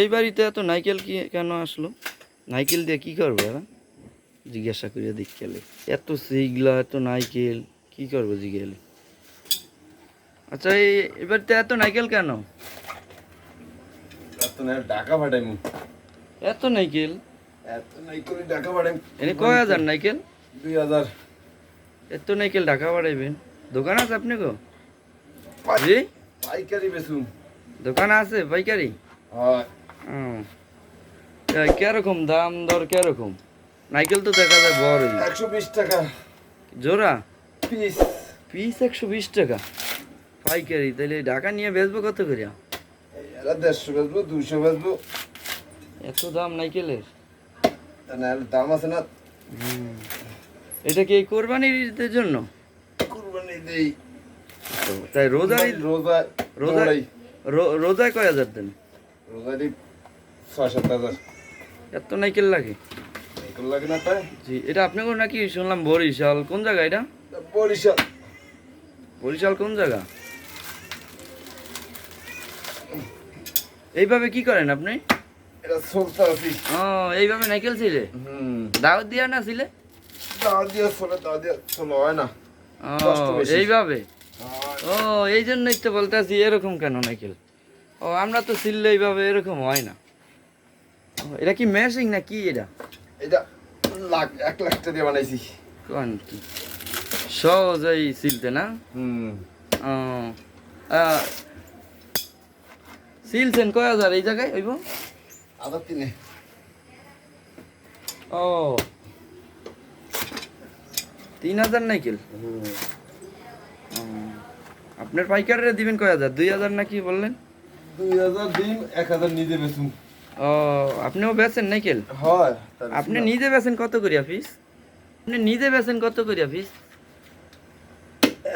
এই বাড়িতে এত নাইকেল কি কেন আসলো? নাইকেল দিয়ে কি করবে এরা? জিজ্ঞাসা করিয়া দেখলে এত সেইগুলা এত নাইকেল কি করব জিজ্ঞেলে আচ্ছা এই এই বাড়িতে এত নাইকেল কেন? এত না টাকা পাঠাই মু এত নাইকেল? এত নাই করে টাকা এনে কয় হাজার নাইকেল? দুই হাজার। এত নাইকেল ঢাকা বাড়াইবেন দোকান আছে আপনি গো? পাইকারি বেচুম দোকান আছে পাইকারি? কীরকম দাম দর কীরকম? নাইকেল তো দেখা যায় বড়ই। একশো বিশ টাকা। জোড়া? পিস। পিস একশো বিশ টাকা। পাইকারি তাহলে ঢাকা নিয়ে বেচবো কত করিয়া? এরা দেড়শো বেচবো দুশো বেচবো। এত দাম নাইকেলের? দাম আছে না। এটা কি কোরবানির ঈদের জন্য? কুরবানি দেই তাই রোজার রোজা রোজা রোজায় কয় হাজার দেন? রোজা ছয় সাত হাজার। এত নাইকেল লাগে? এগুলো লাগে না তাই? জি এটা আপনাকে নাকি শুনলাম বরিশাল কোন জায়গা এটা? বরিশাল। বরিশাল কোন জায়গা? এইভাবে কি করেন আপনি? এটা ও এইভাবে নাইকেল ছিলে? হুম। দাওয়াত দিয়া না ছিলে? দাও দিয়ে চলে দাও দিয়ে চলো হয় না। ও, কষ্ট বেশি। এইভাবে। ও এই জন্যই তো বলতে আছি এরকম কেন নাইকেল? ও আমরা তো সিললে এইভাবে এরকম হয় না। এটা কি মেশিং না কি এটা? এটা লাখ এক লাখ টাকা দিয়ে বানাইছি। কোন কি? সহজেই সিলতে না? হুম। সিলছেন কয় হাজার এই জায়গায় হইব আদা তিনে। ও তিন হাজার নাইকেল? হুম। ও, আপনার পাইকাররা দিবেন কয় হাজার? দুই হাজার নাকি বললেন? এক হাজার নিজে ও আপনিও বেচেন নাইকেল হয় আপনি নিজে বেচেন কত করিয়া ফিস আপনি নিজে বেচেন কত করিয়া ফিস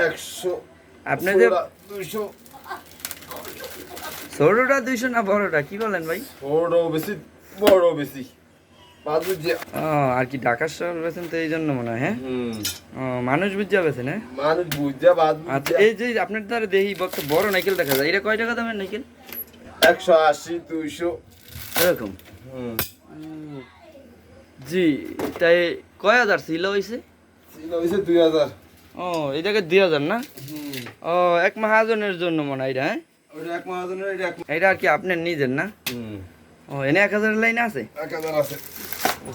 একশো আপনি যে দুইশো। ছোটটা দুইশো না বড়টা? কি বলেন ভাই? বেশি বড় বেশি। আর কি ঢাকার শহর বেচেন তো এই জন্য মনে হয় হ্যাঁ? হুম। মানুষ বুঝা বেচেন হ্যাঁ? মানুষ বুঝে আচ্ছা এই যে আপনার দ্বারা দেখি বড় নাইকেল দেখা যায়। এটা কয় টাকা দামের নাইকেল? একশো আশি দুইশো। এরকম? জি তাই কয় হাজার ছিল হয়েছে ছিল হয়েছে দুই হাজার। ও জায়গায় দুই হাজার না? ও এক মাহাজনের জন্য মনে হয় এটা হ্যাঁ? এটা আর কি আপনার নিজের না? ও এনে এক হাজারের লাইন আছে? এক হাজার আছে।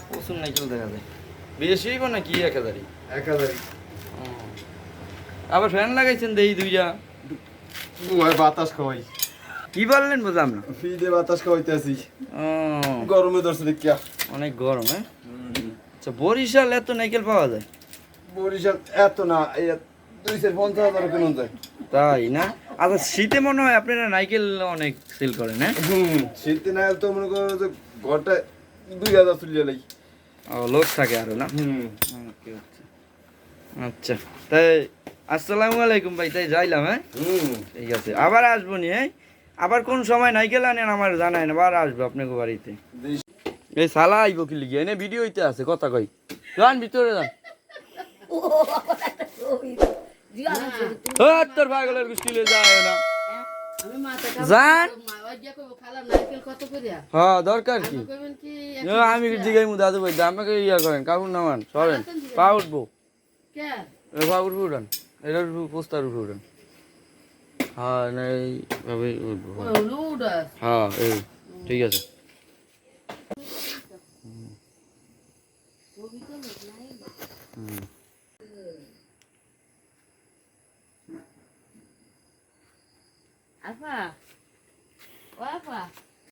প্রচুর নাইকেল দেখা যায় বেশি হইব না কি এক হাজারই? এক হাজারই। আবার ফ্যান লাগাইছেন দেখি দুইটা? বাতাস খাওয়াই কি বললেন বুঝলাম না। ফ্রিতে বাতাস খাওয়াইতে আছি ও। গরমে ধরছে দেখিয়া। অনেক গরম হ্যাঁ? আচ্ছা বরিশাল এত নাইকেল পাওয়া যায়? বরিশাল এত না এই দুইশো পঞ্চাশ হাজার কেন যায়। তাই না? আচ্ছা শীতে মনে হয় আপনারা নাইকেল অনেক সেল করেন হ্যাঁ? শীতে না তো মনে করো যে ঘরটায় দুই হাজার তুলিয়ে লাই। ও লোক থাকে আরও না? আচ্ছা। আচ্ছা তাই আসসালামু আলাইকুম ভাই তাই যাইলাম হ্যাঁ? হুম। ঠিক আছে আবার আসব নি হ্যাঁ? আবার কোন সময় নাইকেল আনেন আমার জানাই না আবার আসব আপনাকে বাড়িতে। এই সালা আইব কি লিগে? এনে ভিডিও হইতে আছে কথা কই। যান ভিতরে যান। ও তোর পাগলের গুষ্টিলে যায় না। যান। হ্যাঁ দরকার কি? ও, আমি জিগাই মু দাদু ভাই আমাকে ইয়া করেন কাকুর নামান সরেন পা উঠবো। পা উঠবো উঠান। পোস্টার উপরে উঠান। হ্যাঁ না এইভাবে উঠবো হ্যাঁ এই ঠিক আছে আপা ও আপা